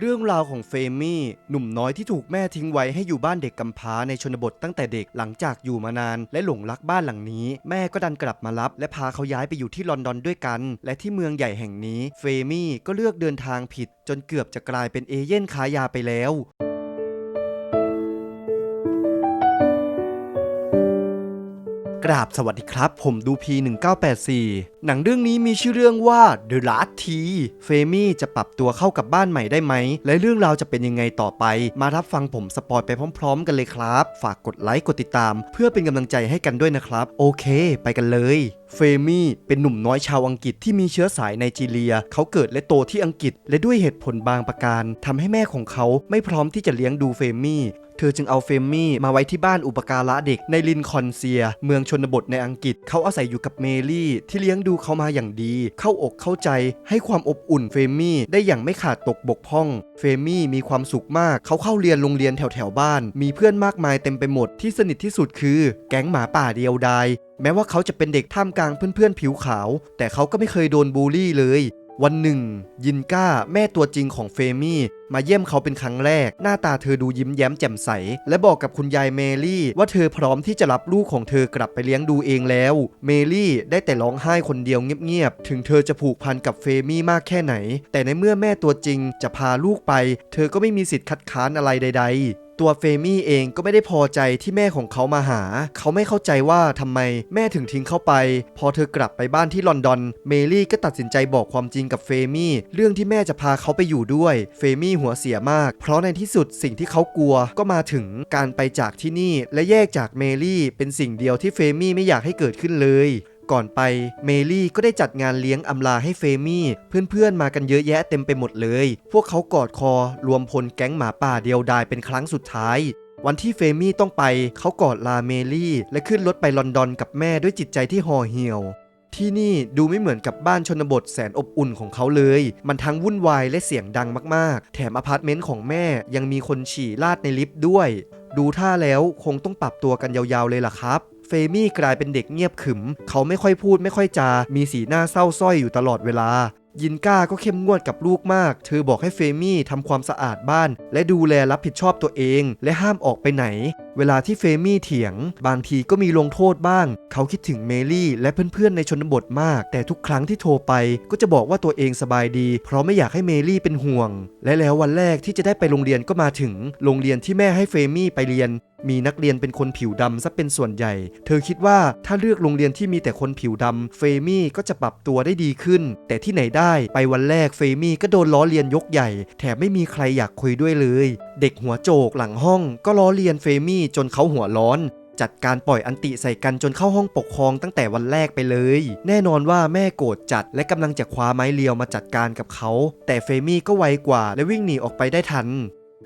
เรื่องราวของเฟมี่หนุ่มน้อยที่ถูกแม่ทิ้งไว้ให้อยู่บ้านเด็กกำพร้าในชนบทตั้งแต่เด็กหลังจากอยู่มานาน และหลงรักบ้านหลังนี้ แม่ก็ดันกลับมารับ และพาเขาย้ายไปอยู่ที่ลอนดอนด้วยกัน และที่เมืองใหญ่แห่งนี้ เฟมี่ก็เลือกเดินทางผิด จนเกือบจะกลายเป็นเอเย่นค้ายาไปแล้ว กราบสวัสดีครับ ผมดูพี 1984 หนังเรื่องนี้มีชื่อเรื่องว่า The Last T เฟมี่จะปรับตัวเข้ากับบ้านใหม่ได้ไหม และเรื่องราวจะเป็นยังไงต่อไป มารับฟังผมสปอยไปพร้อมๆ กันเลยครับ ฝากกดไลค์กดติดตาม เพื่อเป็นกำลังใจให้กันด้วยนะครับ โอเค ไปกันเลยเฟมี่เป็นหนุ่มน้อยชาวอังกฤษที่มีเชื้อสายไนจีเรีย เขาเกิดและโตที่อังกฤษ และด้วยเหตุผลบางประการทำให้แม่ของเขาไม่พร้อมที่จะเลี้ยงดูเฟมี่ เธอจึงเอาเฟมมี่มาไว้ที่บ้านอุปการะเด็กในลินคอนเซีย เมืองชนบทในอังกฤษ เขาอาศัยอยู่กับเมลี่ ที่เลี้ยงดูเขามาอย่างดี เข้าอกเข้าใจ ให้ความอบอุ่นเฟมมี่ได้อย่างไม่ขาดตกบกพร่อง เฟมมี่มีความสุขมาก เขาเข้าเรียนโรงเรียนแถวแถวๆบ้าน มีเพื่อนมากมายเต็มไปหมด ที่สนิทที่สุดคือ แก๊งหมาป่าเดียวดาย แม้ว่าเขาจะเป็นเด็กท่ามกลางเพื่อนๆผิวขาว แต่เขาก็ไม่เคยโดนบูลลี่เลย วันหนึ่ง ยินก้าแม่ตัวจริงของเฟมี่ มาเยี่ยมเขาเป็นครั้งแรก หน้าตาเธอดูยิ้มแย้มแจ่มใส และบอกกับคุณยายเมลี่ ว่าเธอพร้อมที่จะรับลูกของเธอกลับไปเลี้ยงดูเองแล้ว เมลี่ได้แต่ร้องไห้คนเดียวเงียบๆ ถึงเธอจะผูกพันกับเฟมี่มากแค่ไหน แต่ในเมื่อแม่ตัวจริงจะพาลูกไป เธอก็ไม่มีสิทธิ์คัดค้านอะไรใด ๆ ตัวเฟมี่เองก็ไม่ได้พอใจที่แม่ของเขามาหา เขาไม่เข้าใจว่าทำไมแม่ถึงทิ้งเขาไป พอเธอกลับไปบ้านที่ลอนดอน เมลี่ก็ตัดสินใจบอกความจริงกับเฟมี่เรื่องที่แม่จะพาเขาไปอยู่ด้วย เฟมี่หัวเสียมาก เพราะในที่สุดสิ่งที่เขากลัวก็มาถึงการไปจากที่นี่ และแยกจากเมลี่ เป็นสิ่งเดียวที่เฟมี่ไม่อยากให้เกิดขึ้นเลย ก่อนไปเมลี่ก็ได้จัดงานเลี้ยงอำลาให้เฟมี่ เพื่อนๆมากันเยอะแยะเต็มไปหมดเลย พวกเขากอดคอ รวมพลแก๊งหมาป่าเดียวดายเป็นครั้งสุดท้าย วันที่เฟมี่ต้องไปเขากอดลาเมลี่ และขึ้นรถไปลอนดอนกับแม่ด้วยจิตใจที่ห่อเหี่ยว ที่นี่ดูไม่เหมือนกับบ้านชนบทแสนอบอุ่นของเขาเลย มันทั้งวุ่นวายและเสียงดังมากๆ แถมอพาร์ตเมนต์ของแม่ยังมีคนฉี่ลาดในลิฟต์ด้วย ดูท่าแล้วคงต้องปรับตัวกันยาวๆเลยล่ะครับ ฟมี่กลายเป็นเด็กเงียบขึม เขาไม่ค่อยพูดไม่ค่อยจา มีสีหน้าเศร้าสร้อยอยู่ตลอดเวลา ยินก้าก็เข้มงวดกับลูกมาก เธอบอกให้เฟมี่ทำความสะอาดบ้าน และดูแลรับผิดชอบตัวเอง และห้ามออกไปไหน เวลาที่เฟมี่เถียง บางทีก็มีลงโทษบ้าง เขาคิดถึงเมลี่ และเพื่อนๆในชนบทมาก แต่ทุกครั้งที่โทรไปก็จะบอกว่าตัวเองสบายดี เพราะไม่อยากให้เมลี่เป็นห่วง และแล้ววันแรกที่จะได้ไปโรงเรียนก็มาถึง โรงเรียนที่แม่ให้เฟมี่ไปเรียนมีนักเรียนเป็นคนผิวดำซะเป็นส่วนใหญ่ เธอคิดว่าถ้าเลือกโรงเรียนที่มีแต่คนผิวดำ เฟมี่ก็จะปรับตัวได้ดีขึ้น แต่ที่ไหนได้ไปวันแรกเฟมี่ก็โดนล้อเลียนยกใหญ่ แถมไม่มีใครอยากคุยด้วยเลยเด็กหัวโจกหลังห้องก็ล้อเลียนเฟมี่จนเขาหัวร้อน จัดการปล่อยอันติใส่กันจนเข้าห้องปกครองตั้งแต่วันแรกไปเลย แน่นอนว่าแม่โกรธจัดและกำลังจะคว้าไม้เรียวมาจัดการกับเขา แต่เฟมี่ก็ไวกว่าและวิ่งหนีออกไปได้ทัน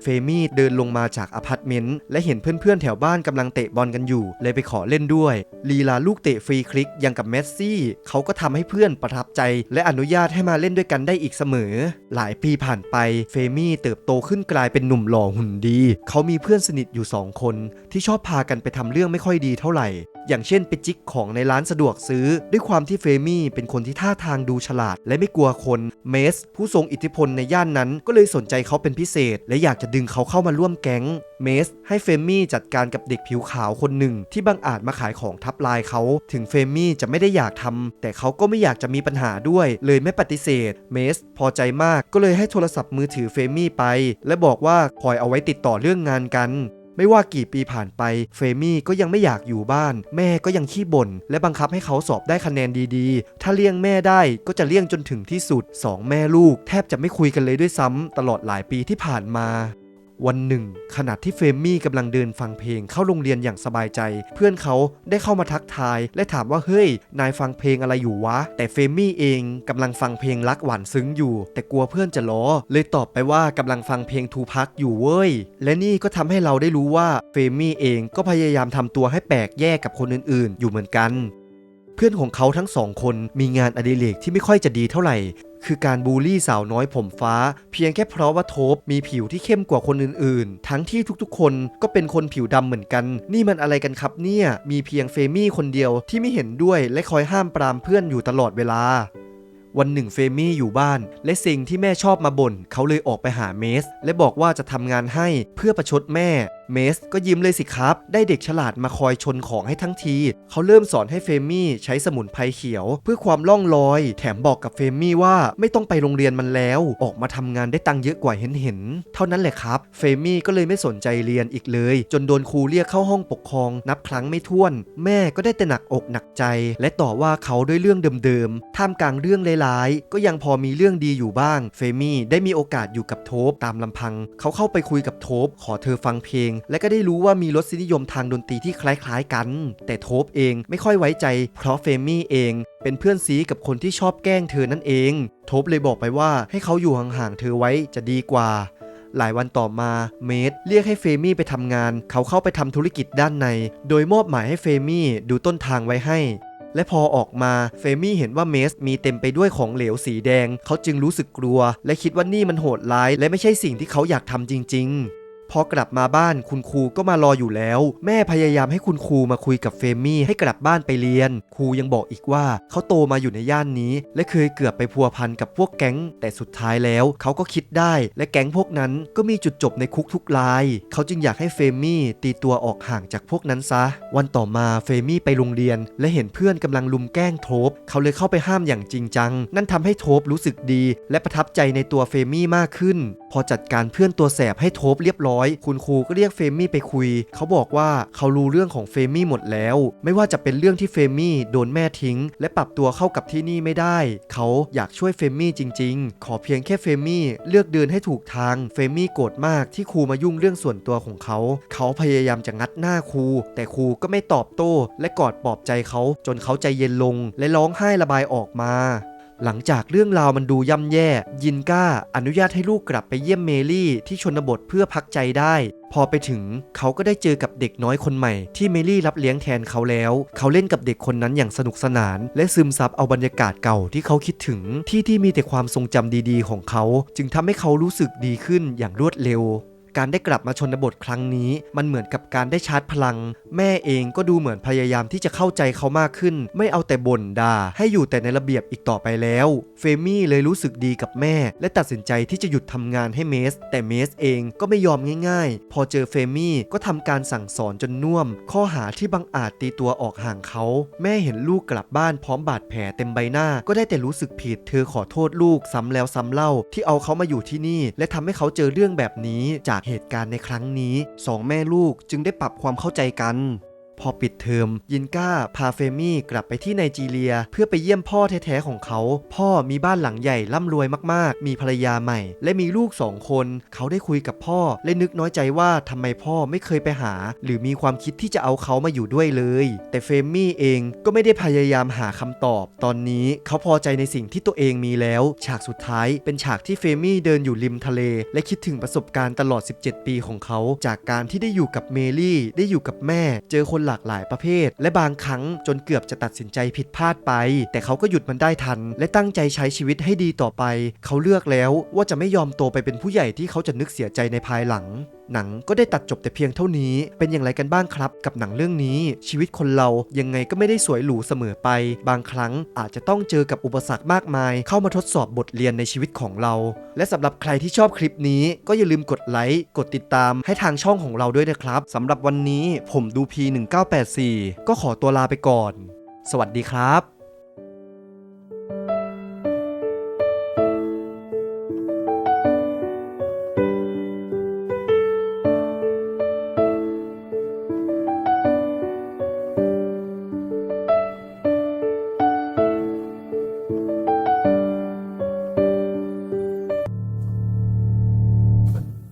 เฟมี่เดินลงมาจากอพาร์ตเมนต์และเห็นเพื่อนๆแถวบ้านกำลังเตะบอลกันอยู่ เลยไปขอเล่นด้วย ลีลาลูกเตะฟรีคลิกยังกับเมสซี่เขาก็ทำให้เพื่อนประทับใจ และอนุญาตให้มาเล่นด้วยกันได้อีกเสมอ หลายปีผ่านไปเฟมี่เติบโตขึ้นกลายเป็นหนุ่มหล่อหุ่นดี เขามีเพื่อนสนิทอยู่สองคน ที่ชอบพากันไปทำเรื่องไม่ค่อยดีเท่าไหร่ อย่างเช่นไปจิกของในร้านสะดวกซื้อ ด้วยความที่เฟมี่เป็นคนที่ท่าทางดูฉลาด และไม่กลัวคน เมส ผู้ทรงอิทธิพลในย่านนั้นก็เลยสนใจเขาเป็นพิเศษ และอยากจะดึงเขาเข้ามาร่วมแก๊ง เมส ให้เฟมี่จัดการกับเด็กผิวขาวคนหนึ่ง ที่บังอาจมาขายของทับลายเขา ถึงเฟมี่จะไม่ได้อยากทำแต่เขาก็ไม่อยากจะมีปัญหาด้วย เลยไม่ปฏิเสธ เมส พอใจมากก็เลยให้โทรศัพท์มือถือเฟมี่ไป และบอกว่าคอยเอาไว้ติดต่อเรื่องงานกันไม่ว่ากี่ปีผ่านไป เฟมี่ก็ยังไม่อยากอยู่บ้าน แม่ก็ยังขี้บ่น และบังคับให้เขาสอบได้คะแนนดีๆ ถ้าเลี่ยงแม่ได้ก็จะเลี่ยงจนถึงที่สุดสองแม่ลูก แทบจะไม่คุยกันเลยด้วยซ้ำตลอดหลายปีที่ผ่านมา วันหนึ่ง ขณะที่เฟมมี่กำลังเดินฟังเพลงเข้าโรงเรียนอย่างสบายใจ เพื่อนเขาได้เข้ามาทักทาย และถามว่าเฮ้ย นายฟังเพลงอะไรอยู่วะ แต่เฟมมี่เองกำลังฟังเพลงรักหวานซึ้งอยู่ แต่กลัวเพื่อนจะล้อ เลยตอบไปว่ากำลังฟังเพลงทูพักอยู่เว้ย และนี่ก็ทำให้เราได้รู้ว่าเฟมมี่เองก็พยายามทำตัวให้แปลกแยกกับคนอื่นๆ อยู่เหมือนกัน พื่อนของเขาทั้งสองคนมีงานอดิเรกที่ไม่ค่อยจะดีเท่าไหร่ คือการบูลลี่สาวน้อยผมฟ้า เพียงแค่เพราะว่าโทบมีผิวที่เข้มกว่าคนอื่นๆ ทั้งที่ทุกๆ คนก็เป็นคนผิวดำเหมือนกัน นี่มันอะไรกันครับเนี่ย มีเพียงเฟมี่คนเดียวที่ไม่เห็นด้วยและคอยห้ามปรามเพื่อนอยู่ตลอดเวลา วันหนึ่งเฟมี่อยู่บ้าน และสิ่งที่แม่ชอบมาบ่นเขาเลยออกไปหาเมส และบอกว่าจะทำงานให้เพื่อประชดแม่ เมสก็ยิ้มเลยสิครับ ได้เด็กฉลาดมาคอยชนของให้ทั้งที เขาเริ่มสอนให้เฟมี่ใช้สมุนไพรเขียว เพื่อความล่องลอย แถมบอกกับเฟมี่ว่าไม่ต้องไปโรงเรียนมันแล้ว ออกมาทำงานได้ตังค์เยอะกว่าเห็นเห็น เท่านั้นแหละครับ เฟมี่ก็เลยไม่สนใจเรียนอีกเลย จนโดนครูเรียกเข้าห้องปกครอง นับครั้งไม่ถ้วน แม่ก็ได้แต่หนักอกหนักใจ และต่อว่าเขาด้วยเรื่องเดิมๆท่ามกลางเรื่องเลร้าย ก็ยังพอมีเรื่องดีอยู่บ้าง เฟมี่ได้มีโอกาสอยู่กับโทบตามลำพัง เขาเข้าไปคุยกับโทบขอเธอฟังเพลง และก็ได้รู้ว่ามีรสนิยมทางดนตรีที่คล้ายๆกัน แต่โทบเองไม่ค่อยไว้ใจ เพราะเฟมี่เอง เป็นเพื่อนซีกับคนที่ชอบแกล้งเธอนั่นเอง โทบเลยบอกไปว่าให้เขาอยู่ห่างๆเธอไว้จะดีกว่าหลายวันต่อมาเมดเรียกให้เฟมี่ไปทำงาน เขาเข้าไปทำธุรกิจด้านใน โดยมอบหมายให้เฟมี่ดูต้นทางไว้ให้ และพอออกมาเฟมี่เห็นว่าเมสมีเต็มไปด้วยของเหลวสีแดง เขาจึงรู้สึกกลัว และคิดว่านี่มันโหดร้าย และไม่ใช่สิ่งที่เขาอยากทำจริง ๆ พอกลับมาบ้านคุณครูก็มารออยู่แล้ว แม่พยายามให้คุณครูมาคุยกับเฟมี่ให้กลับบ้านไปเรียน ครูยังบอกอีกว่าเขาโตมาอยู่ในย่านนี้ และเคยเกือบไปพัวพันกับพวกแก๊ง แต่สุดท้ายแล้วเขาก็คิดได้ และแก๊งพวกนั้นก็มีจุดจบในคุกทุกราย เขาจึงอยากให้เฟมี่ตีตัวออกห่างจากพวกนั้นซะ วันต่อมาเฟมี่ไปโรงเรียน และเห็นเพื่อนกำลังลุมแกล้งโทบเขาเลยเข้าไปห้ามอย่างจริงจัง นั่นทำให้โทบรู้สึกดี และประทับใจในตัวเฟมี่มากขึ้น พอจัดการเพื่อนตัวแสบให้โทบเรียบร้อยคุณครูก็เรียกเฟมี่ไปคุย เขาบอกว่าเขารู้เรื่องของเฟมี่หมดแล้ว ไม่ว่าจะเป็นเรื่องที่เฟมี่โดนแม่ทิ้ง และปรับตัวเข้ากับที่นี่ไม่ได้ เขาอยากช่วยเฟมี่จริง ๆ ขอเพียงแค่เฟมี่เลือกเดินให้ถูกทาง เฟมี่โกรธมากที่ครูมายุ่งเรื่องส่วนตัวของเขา เขาพยายามจะงัดหน้าครู แต่ครูก็ไม่ตอบโต้ และกอดปลอบใจเขาจนเขาใจเย็นลง และร้องไห้ระบายออกมา หลังจากเรื่องราวมันดูย่ำแย่ ยินก้าอนุญาตให้ลูกกลับไปเยี่ยมเมลี่ที่ชนบทเพื่อพักใจได้ พอไปถึงเขาก็ได้เจอกับเด็กน้อยคนใหม่ ที่เมลี่รับเลี้ยงแทนเขาแล้ว เขาเล่นกับเด็กคนนั้นอย่างสนุกสนาน และซึมซับเอาบรรยากาศเก่าที่เขาคิดถึงที่ที่มีแต่ความทรงจำดีๆ ของเขา จึงทำให้เขารู้สึกดีขึ้นอย่างรวดเร็ว การได้กลับมาชนบทครั้งนี้ มันเหมือนกับการได้ชาร์จพลัง แม่เองก็ดูเหมือนพยายามที่จะเข้าใจเขามากขึ้น ไม่เอาแต่บ่นด่า ให้อยู่แต่ในระเบียบอีกต่อไปแล้ว เฟมี่เลยรู้สึกดีกับแม่ และตัดสินใจที่จะหยุดทำงานให้เมส แต่เมสเองก็ไม่ยอมง่าย ๆ พอเจอเฟมี่ก็ทำการสั่งสอนจนน่วม ข้อหาที่บังอาจตีตัวออกห่างเขา แม่เห็นลูกกลับบ้านพร้อมบาดแผลเต็มใบหน้า ก็ได้แต่รู้สึกผิด เธอขอโทษลูกซ้ำแล้วซ้ำเล่า ที่เอาเขามาอยู่ที่นี่ และทำให้เขาเจอเรื่องแบบนี้จากเหตุการณ์ในครั้งนี้สองแม่ลูกจึงได้ปรับความเข้าใจกัน พอปิดเทอมยินก้าพาเฟมี่กลับไปที่ไนจีเรีย เพื่อไปเยี่ยมพ่อแท้ๆของเขา พ่อมีบ้านหลังใหญ่ร่ำรวยมากๆ มีภรรยาใหม่ และมีลูกสองคน เขาได้คุยกับพ่อ และนึกน้อยใจว่าทำไมพ่อไม่เคยไปหา หรือมีความคิดที่จะเอาเขามาอยู่ด้วยเลย แต่เฟมี่เองก็ไม่ได้พยายามหาคำตอบ ตอนนี้เขาพอใจในสิ่งที่ตัวเองมีแล้ว ฉากสุดท้ายเป็นฉากที่เฟมี่เดินอยู่ริมทะเล และคิดถึงประสบการณ์ตลอด 17 ปีของเขา จากการที่ได้อยู่กับเมลี่ ได้อยู่กับแม่ เจอคนหลากหลายประเภท และบางครั้งจนเกือบจะตัดสินใจผิดพลาดไป แต่เขาก็หยุดมันได้ทัน และตั้งใจใช้ชีวิตให้ดีต่อไป เขาเลือกแล้วว่าจะไม่ยอมโตไปเป็นผู้ใหญ่ที่เขาจะนึกเสียใจในภายหลัง หนังก็ได้ตัดจบแต่เพียงเท่านี้ เป็นอย่างไรกันบ้างครับ กับหนังเรื่องนี้ ชีวิตคนเรายังไงก็ไม่ได้สวยหรูเสมอไป บางครั้งอาจจะต้องเจอกับอุปสรรคมากมาย เข้ามาทดสอบบทเรียนในชีวิตของเรา และสำหรับใครที่ชอบคลิปนี้ ก็อย่าลืมกดไลค์กดติดตามให้ทางช่องของเราด้วยนะครับสำหรับวันนี้ผมดู P1984 ก็ขอตัวลาไปก่อน สวัสดีครับ